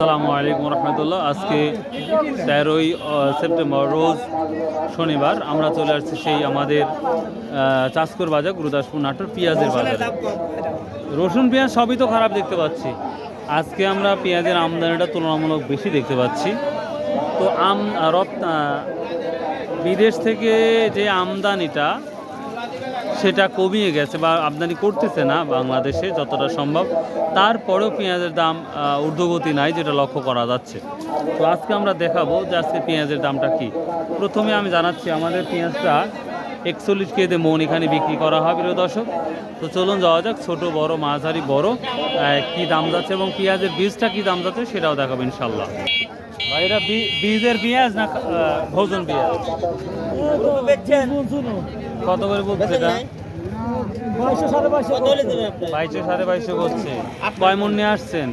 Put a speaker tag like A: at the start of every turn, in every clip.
A: আসসালামু আলাইকুম রহমতুল্লাহ। আজকে তেরোই সেপ্টেম্বর, রোজ শনিবার আমরা চলে আসছি সেই আমাদের চাষকর বাজার, গুরুদাসপুর নাটোর পেঁয়াজের বাজার। রসুন, পেঁয়াজ সবই তো খারাপ দেখতে পাচ্ছি। আজকে আমরা পেঁয়াজের আমদানিটা তুলনামূলক বেশি দেখতে পাচ্ছি। তো আম রপ বিদেশ থেকে যে আমদানিটা সেটা কমিয়ে গেছে বা আমদানি করতেছে না বাংলাদেশে যতটা সম্ভব। তারপরেও পেঁয়াজের দাম ঊর্ধ্বগতি নাই যেটা লক্ষ্য করা যাচ্ছে। তো আজকে আমরা দেখাবো যে আজকে পেঁয়াজের দামটা কি। প্রথমে আমি জানাচ্ছি, আমাদের পেঁয়াজটা একচল্লিশ কেজিতে মন এখানে বিক্রি করা হয় প্রিয় দর্শক। তো চলুন যাওয়া যাক ছোট বড় মাঝারি বড় কি দাম যাচ্ছে এবং পেঁয়াজের বীজটা কি দাম যাচ্ছে সেটাও দেখাবো ইনশাল্লাহ ভাইরা বীজের পেঁয়াজ না ভোজন পেঁয়াজ? কত করে বলছে এটা?
B: বাইশশো সাড়ে বাইশশো
A: বাইশশো সাড়ে বাইশশো করছে। কয় মন নিয়ে আসছেন?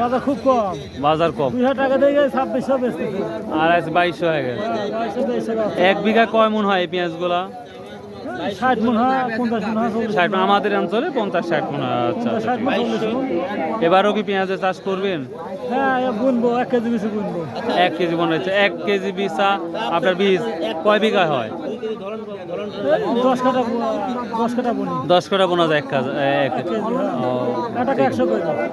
B: বাজার খুব কম।
A: বাজার কম?
B: দুই হাজার টাকা দিয়ে গেছে ছাব্বিশশো
A: আর বাইশশো হয়ে গেছে। এক বিঘা কয় মন হয় এই পেঁয়াজগুলা?
B: ষাট মন হয় পঞ্চাশ মন হয়
A: ষাট আমাদের অঞ্চলে পঞ্চাশ ষাট মন হয়। আচ্ছা আচ্ছা,
B: মন।
A: এবারও কি পেঁয়াজের চাষ করবেন?
B: হ্যাঁ বুনবো এক কেজি বুনবো।
A: এক কেজি এক কেজি বিসা আপনার বীজ কয় বিঘা হয়?
B: দশ কাটা দশ কাটা বুনি।
A: দশ কাটা বোনা যায় এক কাজ এক
B: কাটাকে একশো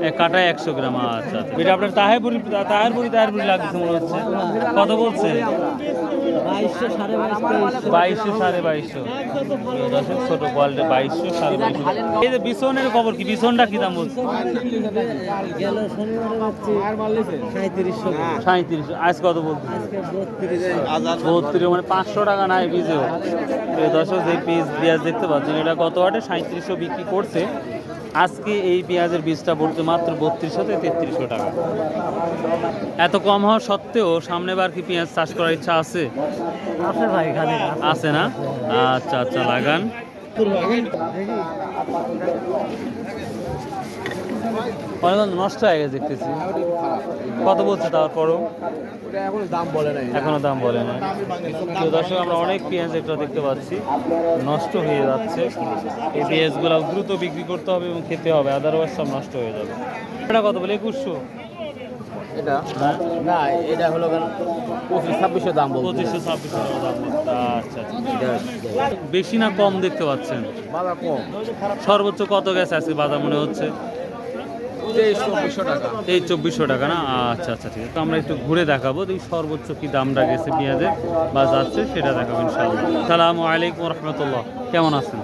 A: এক কাটায় একশো গ্রাম আচ্ছা আচ্ছা। এটা আপনার তাহেরপুরি তাহেরপুরি তাহেরপুরি লাগছে মনে হচ্ছে। কত বলছে?
B: বাইশশো সাড়ে বাইশ
A: বাইশশো সাড়ে বাইশশো। দর্শক ছোট কোয়ালিটি বাইশশো সাড়ে বাইশশো এই যে বিছনের খবর কি বিছনটা? কি দাম বলছে?
B: সাঁত্রিশশো
A: আজ কত বলছে বত্রিশ মানে পাঁচশো টাকা নাই পিজেও দর্শক যে পিস পেঁয়াজ দেখতে পাচ্ছেন এটা কত আটে সাঁত্রিশশো বিক্রি করছে। আজকে এই পেঁয়াজের বীজটা পড়ছে মাত্র বত্রিশশো থেকে তেত্রিশশো টাকা। এত কম হওয়া সত্ত্বেও সামনেবার কি পেঁয়াজ চাষ করার ইচ্ছা আছে?
B: আছে ভাই
A: আছে না? আচ্ছা আচ্ছা লাগান। নষ্ট হয়ে গেছে দেখতেছি। কত বলছে তারপরও?
B: এখন দাম বলে নাই।
A: এখনও দাম বলে না আমরা অনেক পেঁয়াজ একটা দেখতে পাচ্ছি। নষ্ট হয়ে যাচ্ছে। এই পেঁয়াজগুলো দ্রুত বিক্রি করতে হবে এবং খেতে হবে আদারওয়াইজ সব নষ্ট হয়ে যাবে। এটা কত বলে? একুশশো।
B: এটা? না এটা হলো পঁচিশ ছাব্বিশশো দাম
A: পঁচিশশো ছাব্বিশশো দাম আচ্ছা। বেশি না কম দেখতে পাচ্ছেন?
B: বাজার কম।
A: সর্বোচ্চ কত গেছে আজকে বাজার মনে হচ্ছে? এই চব্বিশশো টাকা না? আচ্ছা আচ্ছা ঠিক আছে। তো আমরা একটু ঘুরে দেখাবো এই সর্বোচ্চ কি দামটা গেছে পেঁয়াজের বা যাচ্ছে সেটা দেখাবো ইনশাআল্লাহ। সালামু আলাইকুম রহমতুল্লাহ। কেমন আছেন?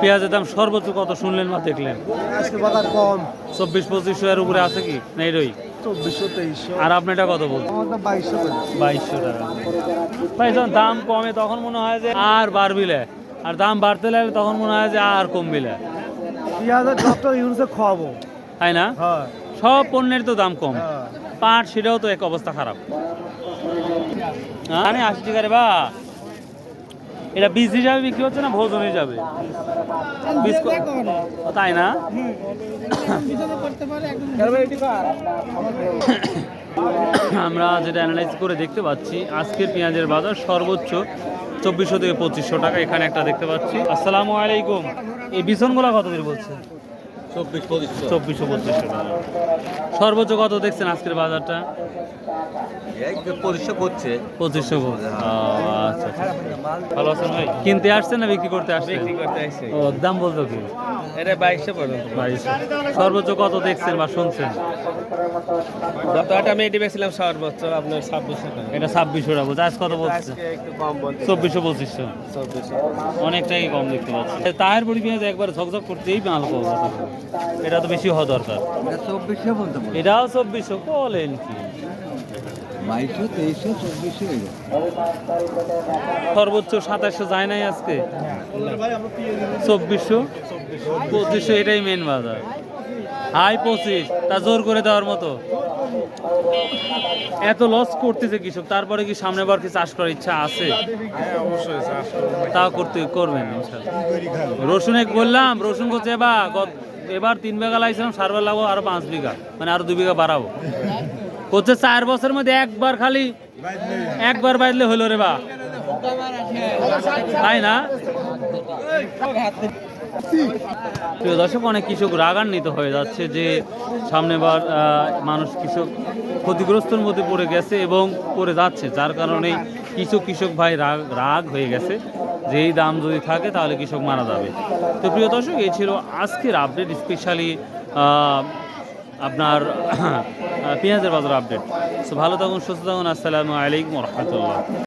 A: পেঁয়াজের দাম সর্বোচ্চ কত শুনলেন বা দেখলেন?
B: আজকে বাজার কম।
A: চব্বিশ পঁচিশশো এর উপরে আছে কি? না এরই
B: চব্বিশশো তেইশশো।
A: আর কত বলছেন?
B: বাইশশো
A: বাইশশো টাকা। ভাই যখন দাম কমে তখন মনে হয় যে আর বাড়বিলে। আর দাম বাড়তে লাগলে তখন মনে হয় যে আর কমবিলে।
B: পেঁয়াজের ডক্টর ইউনুসে খাওয়াবো
A: তাই না?
B: হ্যাঁ।
A: সব পণ্যের তো দাম কম।
B: হ্যাঁ।
A: পাট সেটাও তো এক অবস্থা খারাপ। আরে আশি টাকা রে বা। এটা বীজ হিসাবে বিক্রি হচ্ছে না ভোজন হিসাবে তাই না? আমরা যেটা অ্যানালাইজ করে দেখতে পাচ্ছি আজকের পেঁয়াজের বাজার সর্বোচ্চ চব্বিশশো থেকে পঁচিশশো টাকা এখানে একটা দেখতে পাচ্ছি। আসসালামু আলাইকুম। এই বিছনগুলা কত দূর বলছে চব্বিশশো পঁচিশশো টাকা। সর্বোচ্চ কত দেখছেন আজকের বাজারটা?
B: পঁচিশশো করছে।
A: পঁচিশশো আচ্ছা আচ্ছা ভালো আছেন ভাই? কিনতে আসছেন না বিক্রি করতে আসছেন?
B: করতে আসছে।
A: ও দাম বলতো কি?
B: এটা বাইশশো পর্যন্ত
A: বাইশ সর্বোচ্চ কত দেখছেন বা শুনছেন?
B: গত আমি এটি বেছিলাম সর্বোচ্চ আপনার ছাব্বিশশো
A: এটা ছাব্বিশশো টাকা বলছে। আজ কত বলছে?
B: আজকে একটু কম বলছে।
A: চব্বিশশো পঁচিশশো।
B: চব্বিশশো।
A: অনেকটাই কম দেখতে পাচ্ছি। তাহের পেঁয়াজ একবার ঝকঝক করতেই মাল পাওয়া এটা তো বেশি হওয়া দরকার। এটাও চব্বিশশো বলেন কি?
B: বাইশশো তেইশশো চব্বিশশো
A: সর্বোচ্চ সাতাশশো যায় নাই আজকে? চব্বিশশো? পঁচিশশো এটাই মেন বাজার। হাই পঁচিশ তা জোর করে দেওয়ার মতো। এত লস করতেছে কৃষক তারপরে কি সামনে বার কি চাষ করার ইচ্ছা আছে? তা করতে করবেন। রসুনে বললাম রসুন করছে গত- এবার তিন বিঘা লাগাইছিলাম সার লাগবো, আরও পাঁচ বিঘা মানে আরও দু বিঘা বাড়াবো। হচ্ছে চার বছরের মধ্যে একবার খালি একবার বাইলে হলো রে বা। তাই না? প্রিয় দর্শক, অনেক কৃষক রাগান্বিত হয়ে যাচ্ছে যে সামনেবার মানুষ কৃষক ক্ষতিগ্রস্তর মধ্যে পড়ে গেছে এবং পড়ে যাচ্ছে। যার কারণে কিছু কৃষক ভাই রাগ রাগ হয়ে গেছে যে এই দাম যদি থাকে তাহলে কৃষক মারা যাবে। তো প্রিয় দর্শক, এই ছিল আজকের আপডেট স্পেশালি আপনার পেঁয়াজের বাজার আপডেট তো ভালো থাকুন, সুস্থ থাকুন, আসসালামু আলাইকুম রহমতুল্লাহ।